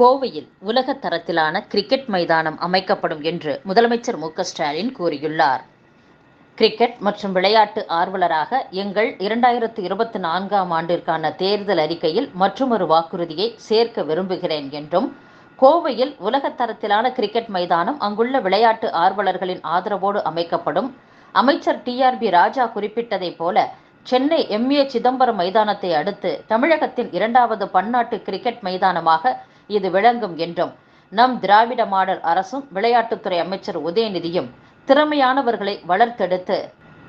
கோவையில் உலக தரத்திலான கிரிக்கெட் மைதானம் அமைக்கப்படும் என்று முதலமைச்சர் மு ஸ்டாலின் கூறியுள்ளார். கிரிக்கெட் மற்றும் விளையாட்டு ஆர்வலராக எங்கள் இரண்டாயிரத்து இருபத்தி நான்காம் ஆண்டிற்கான தேர்தல் அறிக்கையில் மற்றுமொரு வாக்குறுதியை சேர்க்க விரும்புகிறேன் என்றும் கோவையில் உலக தரத்திலான கிரிக்கெட் மைதானம் அங்குள்ள விளையாட்டு ஆர்வலர்களின் ஆதரவோடு அமைக்கப்படும். அமைச்சர் டிஆர்பி ராஜா குறிப்பிட்டதைப் போல சென்னை எம் ஏ சிதம்பரம் மைதானத்தை அடுத்து தமிழகத்தின் இரண்டாவது பன்னாட்டு கிரிக்கெட் மைதானமாக இது விளங்கும் என்றும் நம் திராவிட மாடல் அரசும் விளையாட்டுத்துறை அமைச்சர் உதயநிதியும் திறமையானவர்களை வளர்த்தெடுத்து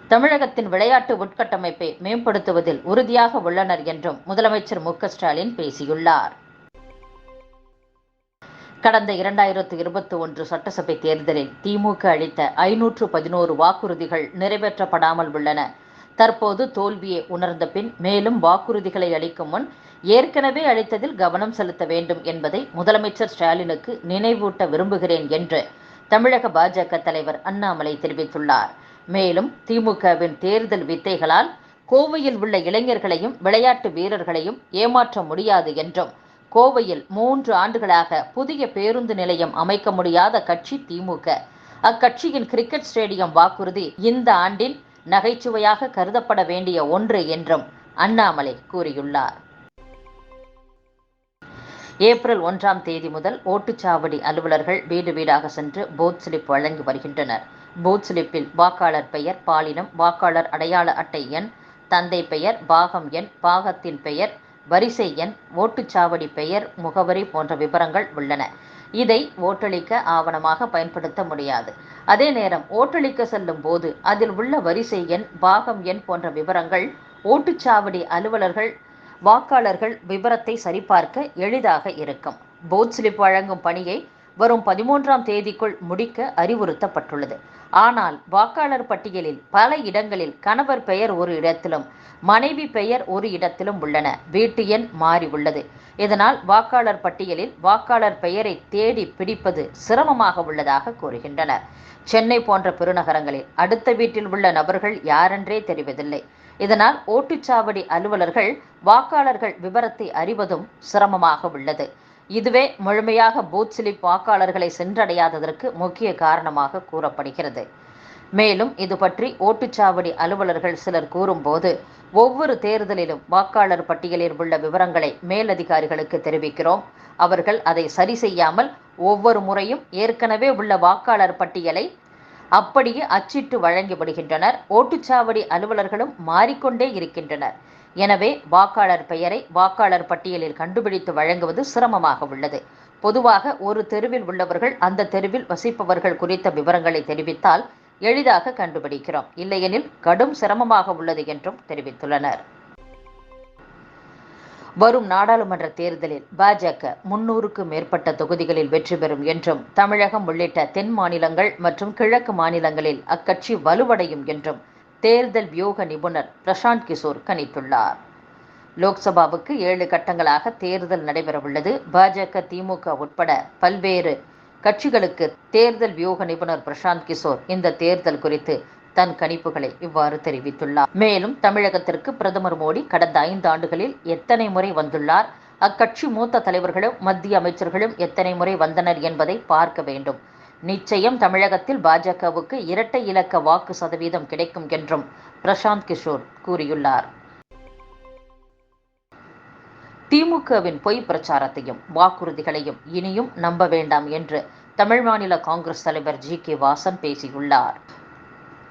தமிழகத்தின் விளையாட்டு உட்கட்டமைப்பை மேம்படுத்துவதில் உறுதியாக உள்ளனர் என்றும் முதலமைச்சர் மு ஸ்டாலின் பேசியுள்ளார். கடந்த இரண்டாயிரத்து இருபத்தி ஒன்று சட்டசபை தேர்தலில் திமுக அளித்த ஐநூற்று பதினோரு வாக்குறுதிகள் நிறைவேற்றப்படாமல் உள்ளன. தற்போது தோல்வியை உணர்ந்த பின் மேலும் வாக்குறுதிகளை அளிக்கும் முன் ஏற்கனவே அளித்ததில் கவனம் செலுத்த வேண்டும் என்பதை முதலமைச்சர் ஸ்டாலினுக்கு நினைவூட்ட விரும்புகிறேன் என்று தமிழக பாஜக தலைவர் அண்ணாமலை தெரிவித்துள்ளார். மேலும் திமுகவின் தேர்தல் வித்தைகளால் கோவையில் உள்ள இளைஞர்களையும் விளையாட்டு வீரர்களையும் ஏமாற்ற முடியாது என்றும் கோவையில் மூன்று ஆண்டுகளாக புதிய பேருந்து நிலையம் அமைக்க முடியாத கட்சி திமுக. அக்கட்சியின் கிரிக்கெட் ஸ்டேடியம் வாக்குறுதி இந்த ஆண்டின் நகைச்சுவையாக கருதப்பட வேண்டிய ஒன்று என்றும் அண்ணாமலை கூறியுள்ளார். ஏப்ரல் ஒன்றாம் தேதி முதல் ஓட்டுச்சாவடி அலுவலர்கள் வீடு வீடாக சென்று போத் ஸ்லிப் வழங்கி வருகின்றனர். பூத் ஸ்லிப்பில் வாக்காளர் பெயர் பாலினம் வாக்காளர் அடையாள அட்டை எண் தந்தை பெயர் பாகம் எண் பாகத்தின் பெயர் வரிசை எண் ஓட்டுச்சாவடி பெயர் முகவரி போன்ற விவரங்கள் உள்ளன. இதை ஓட்டளிக்க ஆவணமாக பயன்படுத்த முடியாது. அதே நேரம் ஓட்டளிக்க செல்லும் போது அதில் உள்ள வரிசை எண் பாகம் எண் போன்ற விவரங்கள் ஓட்டுச்சாவடி அலுவலர்கள் வாக்காளர்கள் விவரத்தை சரிபார்க்க எளிதாக இருக்கும். போத் ஸ்லிப் வழங்கும் பணியை வரும் பதிமூன்றாம் தேதிக்குள் முடிக்க அறிவுறுத்தப்பட்டுள்ளது. ஆனால் வாக்காளர் பட்டியலில் பல இடங்களில் கணவர் பெயர் ஒரு இடத்திலும் மனைவி பெயர் ஒரு இடத்திலும் உள்ளன. வீட்டு எண் மாறி உள்ளது. இதனால் வாக்காளர் பட்டியலில் வாக்காளர் பெயரை தேடி பிடிப்பது சிரமமாக உள்ளதாக கூறுகின்றனர். சென்னை போன்ற பெருநகரங்களில் அடுத்த வீட்டில் உள்ள நபர்கள் யாரென்றே தெரிவதில்லை. இதனால் ஓட்டுச்சாவடி அலுவலர்கள் வாக்காளர்கள் விவரத்தை அறிவதும் சிரமமாக உள்ளது. இதுவே முழுமையாக பூத் ஸ்லிப் வாக்காளர்களை சென்றடையாததற்கு முக்கிய காரணமாக கூறப்படுகிறது. மேலும் இது பற்றி ஓட்டுச்சாவடி அலுவலர்கள் சிலர் கூறும்போது ஒவ்வொரு தேர்தலிலும் வாக்காளர் பட்டியலில் உள்ள விவரங்களை மேலதிகாரிகளுக்கு தெரிவிக்கிறோம். அவர்கள் அதை சரி செய்யாமல் ஒவ்வொரு முறையும் ஏற்கனவே உள்ள வாக்காளர் பட்டியலை அப்படியே அச்சிட்டு வழங்கிவிடுகின்றனர் ஓட்டுச்சாவடி அலுவலர்களும் மாறிக்கொண்டே இருக்கின்றனர். எனவே வாக்காளர் பெயரை வாக்காளர் பட்டியலில் கண்டுபிடித்து வழங்குவது சிரமமாக உள்ளது. பொதுவாக ஒரு தெருவில் உள்ளவர்கள் அந்த தெருவில் வசிப்பவர்கள் குறித்த விவரங்களை தெரிவித்தால் எளிதாக கண்டுபிடிக்கிறோம். இல்லையெனில் கடும் சிரமமாக உள்ளது என்றும் தெரிவித்துள்ளனர். வரும் நாடாளுமன்ற தேர்தலில் பாஜக முன்னூறுக்கு மேற்பட்ட தொகுதிகளில் வெற்றி பெறும் என்றும் தமிழகம் உள்ளிட்ட தென் மாநிலங்கள் மற்றும் கிழக்கு மாநிலங்களில் அக்கட்சி வலுவடையும் என்றும் தேர்தல் வியூக நிபுணர் பிரசாந்த் கிஷோர் கணித்துள்ளார். லோக்சபாவுக்கு ஏழு கட்டங்களாக தேர்தல் நடைபெறவுள்ளது. பாஜக திமுக உட்பட பல்வேறு கட்சிகளுக்கு தேர்தல் வியூக நிபுணர் பிரசாந்த் கிஷோர் இந்த தேர்தல் குறித்து தன் கணிப்புகளை இவ்வாறு தெரிவித்துள்ளார். மேலும் தமிழகத்திற்கு பிரதமர் மோடி கடந்த ஐந்து ஆண்டுகளில் எத்தனை முறை வந்துள்ளார்? அக்கட்சி மூத்த தலைவர்களும் மத்திய அமைச்சர்களும் எத்தனை முறை வந்தனர் என்பதை பார்க்க வேண்டும். நிச்சயம் தமிழகத்தில் பாஜகவுக்கு இரட்டை இலக்க வாக்கு சதவீதம் கிடைக்கும் என்றும் பிரசாந்த் கிஷோர் கூறியுள்ளார். திமுகவின் பொய் பிரச்சாரத்தையும் வாக்குறுதிகளையும் இனியும் நம்ப வேண்டாம் என்று தமிழ் மாநில காங்கிரஸ் தலைவர் ஜி. கே. வாசன் பேசியுள்ளார்.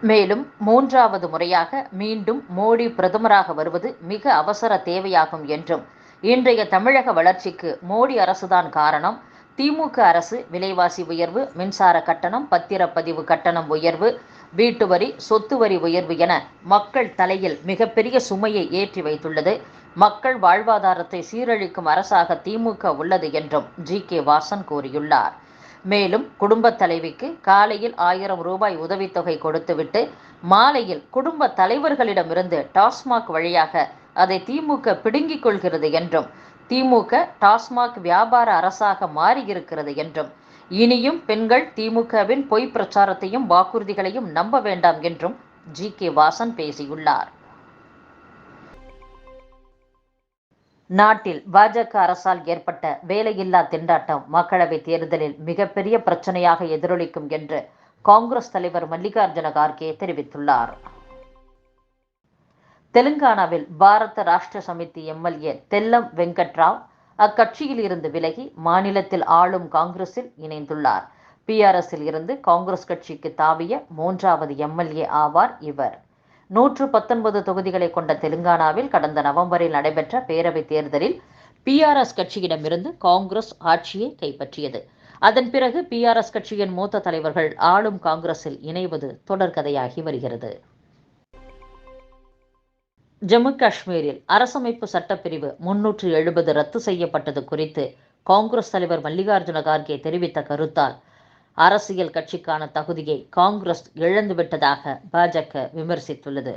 மேலும் மூன்றாவது முறையாக மீண்டும் மோடி பிரதமராக வருவது மிக அவசர தேவையாகும் என்றும் இன்றைய தமிழக வளர்ச்சிக்கு மோடி அரசுதான் காரணம் திமுக அரசு விலைவாசி உயர்வு மின்சார கட்டணம் பத்திரப்பதிவு கட்டணம் உயர்வு வீட்டு வரி சொத்து வரி உயர்வு என மக்கள் தலையில் மிகப்பெரிய சுமையை ஏற்றி வைத்துள்ளது. மக்கள் வாழ்வாதாரத்தை சீரழிக்கும் அரசாக திமுக உள்ளது என்றும் ஜி. கே. வாசன் கூறியுள்ளார். மேலும் குடும்பத் தலைவிக்கு காலையில் ஆயிரம் ரூபாய் உதவித்தொகை கொடுத்துவிட்டு மாலையில் குடும்ப தலைவர்களிடமிருந்து டாஸ்மாக் வழியாக அதை திமுக பிடுங்கிக் கொள்கிறது என்றும் திமுக டாஸ்மாக் வியாபார அரசாக மாறியிருக்கிறது என்றும் இனியும் பெண்கள் திமுகவின் பொய் பிரச்சாரத்தையும் வாக்குறுதிகளையும் நம்ப வேண்டாம் என்றும் ஜி. கே. வாசன் பேசியுள்ளார். நாட்டில் பாஜக அரசால் ஏற்பட்ட வேலையில்லா திண்டாட்டம் மக்களவைத் தேர்தலில் மிகப்பெரிய பிரச்சனையாக எதிரொலிக்கும் என்று காங்கிரஸ் தலைவர் மல்லிகார்ஜுன கார்கே தெரிவித்துள்ளார். தெலுங்கானாவில் பாரத ராஷ்டிர சமிதி எம்எல்ஏ தெல்லம் வெங்கட்ராவ் அக்கட்சியில் இருந்து விலகி மாநிலத்தில் ஆளும் காங்கிரஸில் இணைந்துள்ளார். பிஆர்எஸ்ஸில் இருந்து காங்கிரஸ் கட்சிக்கு தாவிய மூன்றாவது எம்எல்ஏ ஆவார் இவர். நூற்று பத்தொன்பது தொகுதிகளை கொண்ட தெலுங்கானாவில் கடந்த நவம்பரில் நடைபெற்ற பேரவைத் தேர்தலில் பிஆர்எஸ் கட்சியிடமிருந்து காங்கிரஸ் ஆட்சியை கைப்பற்றியது. அதன் பிறகு பிஆர்எஸ் கட்சியின் மூத்த தலைவர்கள் ஆளும் காங்கிரஸில் இணைவது தொடர்கதையாகி வருகிறது. ஜம்மு காஷ்மீரில் அரசமைப்பு சட்டப்பிரிவு முன்னூற்று எழுபது ரத்து செய்யப்பட்டது குறித்து காங்கிரஸ் தலைவர் மல்லிகார்ஜுன கார்கே தெரிவித்த கருத்தால் அரசியல் கட்சிக்கான தகுதியை காங்கிரஸ் இழந்துவிட்டதாக பாஜக விமர்சித்துள்ளது.